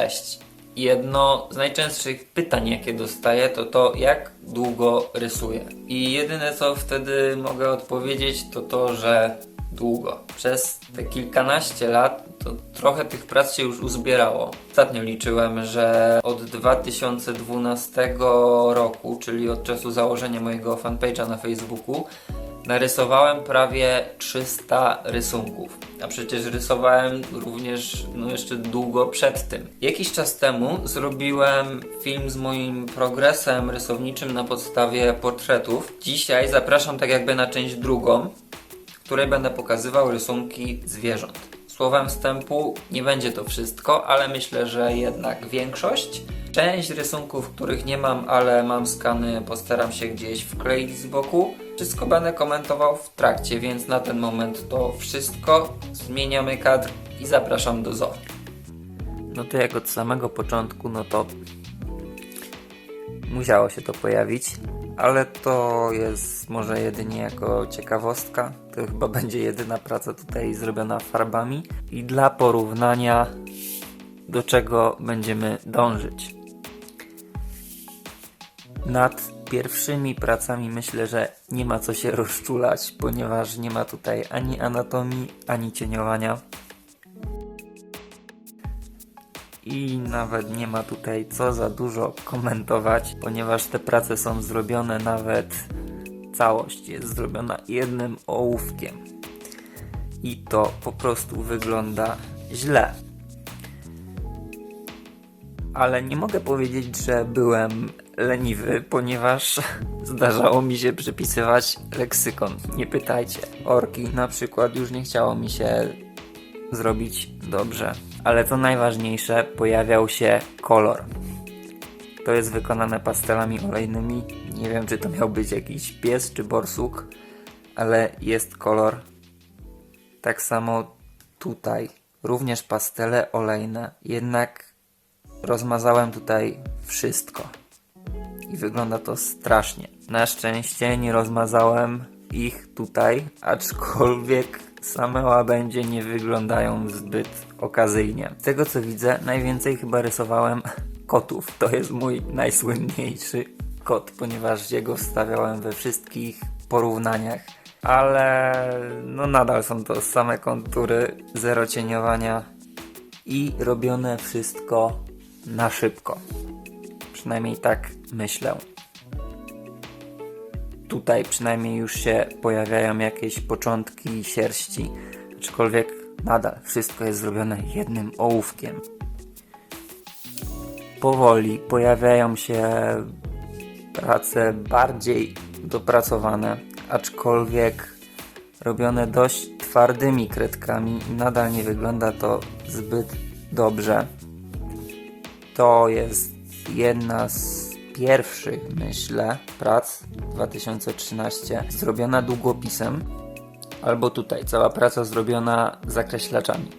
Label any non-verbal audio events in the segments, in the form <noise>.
Cześć. Jedno z najczęstszych pytań, jakie dostaję, to to, jak długo rysuję. I jedyne co wtedy mogę odpowiedzieć, to to, że długo. Przez te kilkanaście lat to trochę tych prac się już uzbierało. Ostatnio liczyłem, że od 2012 roku, czyli od czasu założenia mojego fanpage'a na Facebooku, narysowałem prawie 300 rysunków. A przecież rysowałem również no jeszcze długo przed tym. Jakiś czas temu zrobiłem film z moim progresem rysowniczym na podstawie portretów. Dzisiaj zapraszam tak jakby na część drugą, w której będę pokazywał rysunki zwierząt. Słowem wstępu nie będzie to wszystko, ale myślę, że jednak większość. Część rysunków, których nie mam, ale mam skany, postaram się gdzieś wkleić z boku. Wszystko będę komentował w trakcie, więc na ten moment to wszystko. Zmieniamy kadr i zapraszam do zoo. No to jak od samego początku, no to musiało się to pojawić, ale to jest może jedynie jako ciekawostka. To chyba będzie jedyna praca tutaj zrobiona farbami i dla porównania do czego będziemy dążyć. Nad pierwszymi pracami myślę, że nie ma co się rozczulać, ponieważ nie ma tutaj ani anatomii, ani cieniowania. I nawet nie ma tutaj co za dużo komentować, ponieważ te prace są zrobione nawet całość jest zrobiona jednym ołówkiem. I to po prostu wygląda źle. Ale nie mogę powiedzieć, że byłem leniwy, ponieważ <laughs> zdarzało mi się przepisywać leksykon. Nie pytajcie. Orki na przykład już nie chciało mi się zrobić dobrze. Ale co najważniejsze, pojawiał się kolor. To jest wykonane pastelami olejnymi. Nie wiem, czy to miał być jakiś pies czy borsuk, ale jest kolor. Tak samo tutaj. Również pastele olejne. Jednak rozmazałem tutaj wszystko. I wygląda to strasznie. Na szczęście nie rozmazałem ich tutaj, aczkolwiek same łabędzie nie wyglądają zbyt okazyjnie. Z tego co widzę, najwięcej chyba rysowałem <laughs> kotów. To jest mój najsłynniejszy kot, ponieważ jego wstawiałem we wszystkich porównaniach. Ale no nadal są to same kontury, zero cieniowania i robione wszystko na szybko. Przynajmniej tak myślę. Tutaj przynajmniej już się pojawiają jakieś początki sierści, aczkolwiek nadal wszystko jest zrobione jednym ołówkiem. Powoli pojawiają się prace bardziej dopracowane, aczkolwiek robione dość twardymi kredkami i nadal nie wygląda to zbyt dobrze. To jest jedna z pierwszych, myślę, prac 2013 zrobiona długopisem, albo tutaj cała praca zrobiona zakreślaczami.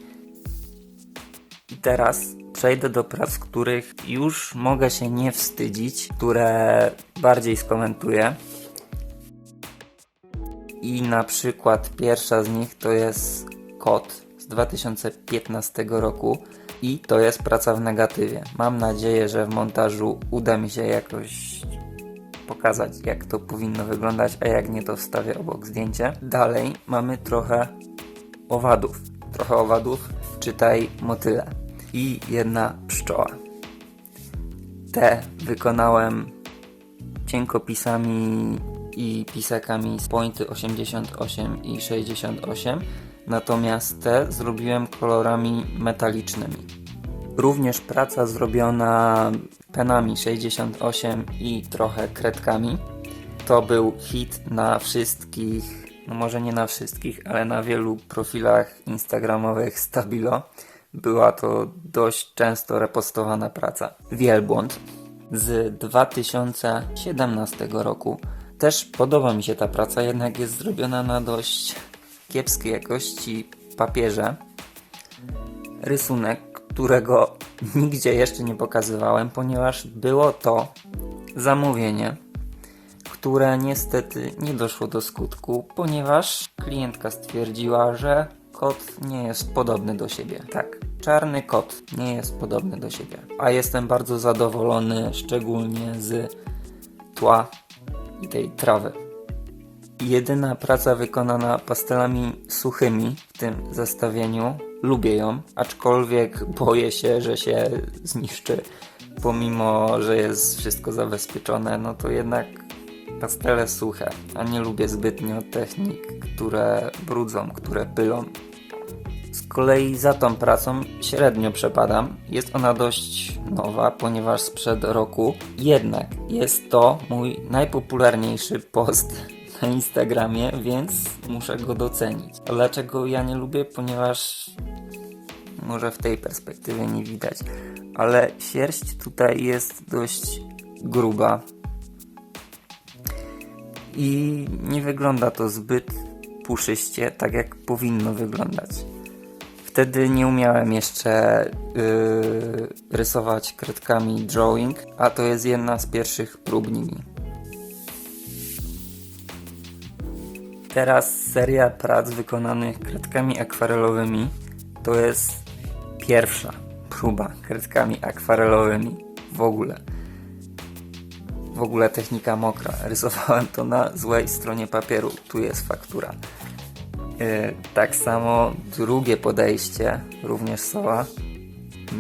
I teraz przejdę do prac, których już mogę się nie wstydzić, które bardziej skomentuję. I na przykład pierwsza z nich to jest Kot z 2015 roku i to jest praca w negatywie. Mam nadzieję, że w montażu uda mi się jakoś pokazać, jak to powinno wyglądać, a jak nie, to wstawię obok zdjęcie. Dalej mamy trochę owadów. Trochę owadów, czytaj motyle. I jedna pszczoła. Te wykonałem cienkopisami i pisakami z pointy 88 i 68 natomiast te zrobiłem kolorami metalicznymi. Również praca zrobiona penami 68 i trochę kredkami. To był hit na wszystkich, no może nie na wszystkich, ale na wielu profilach instagramowych Stabilo. Była to dość często repostowana praca. Wielbłąd z 2017 roku. Też podoba mi się ta praca, jednak jest zrobiona na dość kiepskiej jakości papierze rysunek, którego nigdzie jeszcze nie pokazywałem, ponieważ było to zamówienie, które niestety nie doszło do skutku, ponieważ klientka stwierdziła, że kot nie jest podobny do siebie. Tak, czarny kot nie jest podobny do siebie. A jestem bardzo zadowolony, szczególnie z tła i tej trawy. Jedyna praca wykonana pastelami suchymi w tym zestawieniu, lubię ją, aczkolwiek boję się, że się zniszczy. Pomimo, że jest wszystko zabezpieczone, no to jednak pastele suche, a nie lubię zbytnio technik, które brudzą, które pylą. Z kolei za tą pracą średnio przepadam. Jest ona dość nowa, ponieważ sprzed roku. Jednak jest to mój najpopularniejszy post na Instagramie, więc muszę go docenić. Dlaczego ja nie lubię? Ponieważ może w tej perspektywie nie widać, ale sierść tutaj jest dość gruba i nie wygląda to zbyt puszyście, tak jak powinno wyglądać. Wtedy nie umiałem jeszcze yy, rysować kredkami drawing, a to jest jedna z pierwszych prób nimi. Teraz seria prac wykonanych kredkami akwarelowymi to jest pierwsza próba kredkami akwarelowymi w ogóle. W ogóle technika mokra. Rysowałem to na złej stronie papieru. Tu jest faktura. Yy, tak samo drugie podejście, również Soła.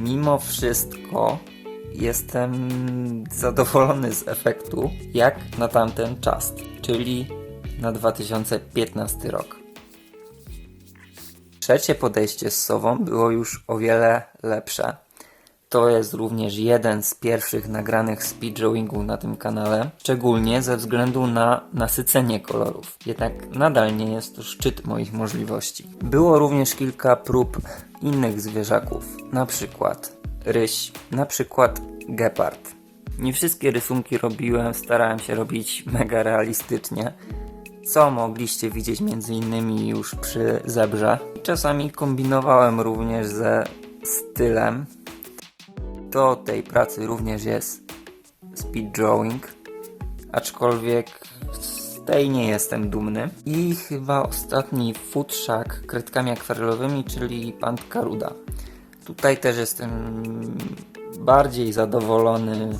Mimo wszystko jestem zadowolony z efektu, jak na tamten czas, czyli na 2015 rok. Trzecie podejście z Sową było już o wiele lepsze. To jest również jeden z pierwszych nagranych speedrawingów na tym kanale, szczególnie ze względu na nasycenie kolorów. Jednak nadal nie jest to szczyt moich możliwości. Było również kilka prób innych zwierzaków, na przykład ryś, na przykład gepard. Nie wszystkie rysunki robiłem, starałem się robić mega realistycznie, co mogliście widzieć między innymi już przy zebrze. Czasami kombinowałem również ze stylem, do tej pracy również jest speed drawing, aczkolwiek z tej nie jestem dumny. I chyba ostatni futrzak kredkami akwarelowymi, czyli Pant Karuda. Tutaj też jestem bardziej zadowolony,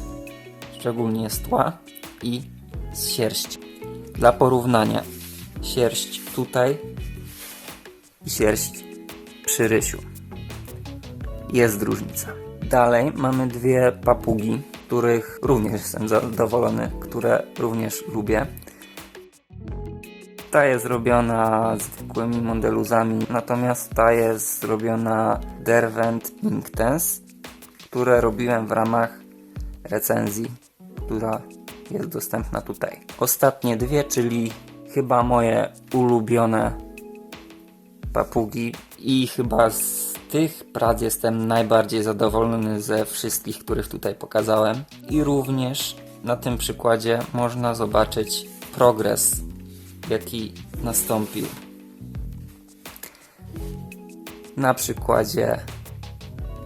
szczególnie z tła i z sierści. Dla porównania, sierść tutaj i sierść przy rysiu. Jest różnica. Dalej mamy dwie papugi, których również jestem zadowolony, które również lubię. Ta jest zrobiona zwykłymi modeluzami, natomiast ta jest zrobiona Derwent Inktense, które robiłem w ramach recenzji, która jest dostępna tutaj. Ostatnie dwie, czyli chyba moje ulubione papugi i chyba z tych prac jestem najbardziej zadowolony ze wszystkich, których tutaj pokazałem. I również na tym przykładzie można zobaczyć progres, jaki nastąpił. Na przykładzie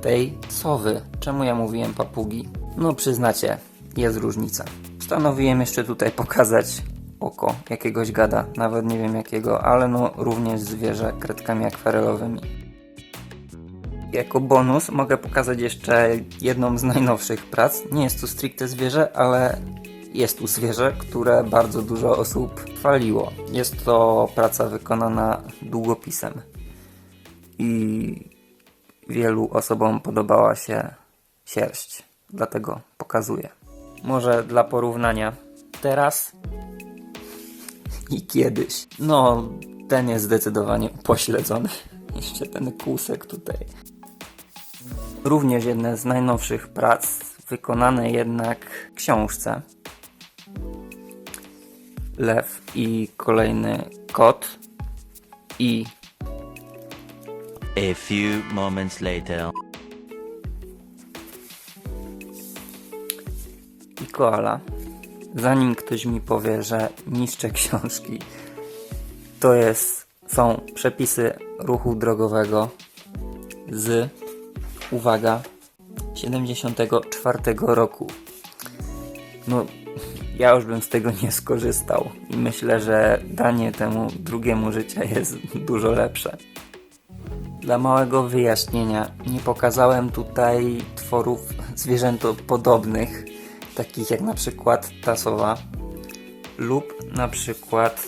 tej sowy. Czemu ja mówiłem papugi? No przyznacie, jest różnica. Postanowiłem jeszcze tutaj pokazać oko jakiegoś gada, nawet nie wiem jakiego, ale no również zwierzę kredkami akwarelowymi. Jako bonus mogę pokazać jeszcze jedną z najnowszych prac. Nie jest tu stricte zwierzę, ale jest tu zwierzę, które bardzo dużo osób chwaliło. Jest to praca wykonana długopisem i wielu osobom podobała się sierść, dlatego pokazuję. Może dla porównania teraz i kiedyś. No, ten jest zdecydowanie pośledzony. <laughs> Jeszcze ten kłusek tutaj. Również jedne z najnowszych prac, wykonane jednak w książce. Lew i kolejny kot. I A few moments later. Koala. Zanim ktoś mi powie, że niszczę książki, to jest, są przepisy ruchu drogowego z, uwaga, 74 roku. No, ja już bym z tego nie skorzystał i myślę, że danie temu drugiemu życia jest dużo lepsze. Dla małego wyjaśnienia, nie pokazałem tutaj tworów zwierzętopodobnych, takich jak na przykład tasowa lub na przykład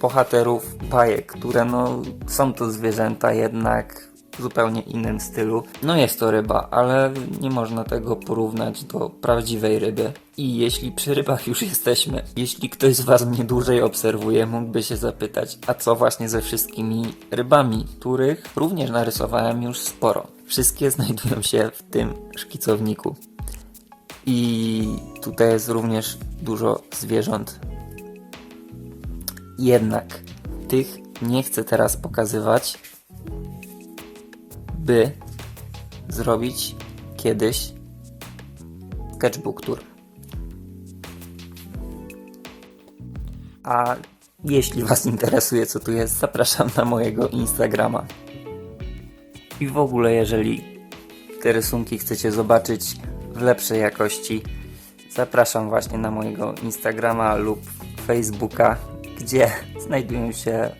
bohaterów bajek, które no są to zwierzęta jednak w zupełnie innym stylu. No jest to ryba, ale nie można tego porównać do prawdziwej ryby. I jeśli przy rybach już jesteśmy, jeśli ktoś z Was mnie dłużej obserwuje, mógłby się zapytać, a co właśnie ze wszystkimi rybami, których również narysowałem już sporo. Wszystkie <laughs> znajdują się w tym szkicowniku. I tutaj jest również dużo zwierząt jednak tych nie chcę teraz pokazywać, by zrobić kiedyś sketchbook tour. A jeśli Was interesuje, co tu jest, zapraszam na mojego Instagrama. I w ogóle, jeżeli te rysunki chcecie zobaczyć w lepszej jakości, zapraszam właśnie na mojego Instagrama lub Facebooka, gdzie <laughs> znajdują się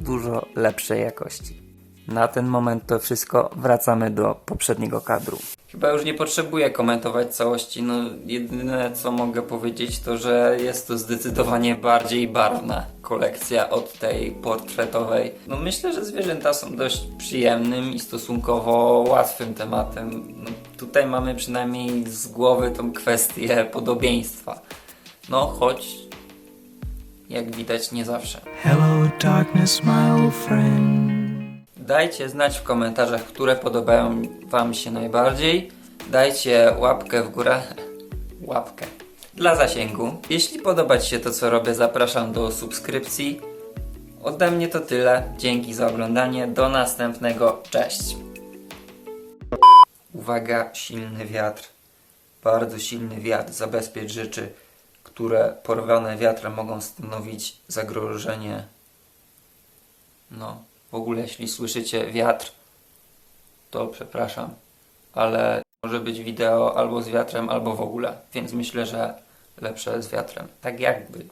dużo lepszej jakości. Na ten moment to wszystko, wracamy do poprzedniego kadru. Chyba już nie potrzebuję komentować całości, no jedyne co mogę powiedzieć to, że jest to zdecydowanie bardziej barwna kolekcja od tej portretowej. No myślę, że zwierzęta są dość przyjemnym i stosunkowo łatwym tematem. No, tutaj mamy przynajmniej z głowy tą kwestię podobieństwa. No choć jak widać nie zawsze. Hello, darkness, my old friend. Dajcie znać w komentarzach, które podobają Wam się najbardziej. Dajcie łapkę w górę. <laughs> Łapkę. Dla zasięgu. Jeśli podoba Ci się to, co robię, zapraszam do subskrypcji. Ode mnie to tyle. Dzięki za oglądanie. Do następnego. Cześć. Uwaga, silny wiatr. Bardzo silny wiatr. Zabezpiecz rzeczy, które porwane wiatrem mogą stanowić zagrożenie no, w ogóle jeśli słyszycie wiatr, to przepraszam, ale może być wideo albo z wiatrem, albo w ogóle, więc myślę, że lepsze z wiatrem. Tak jakby.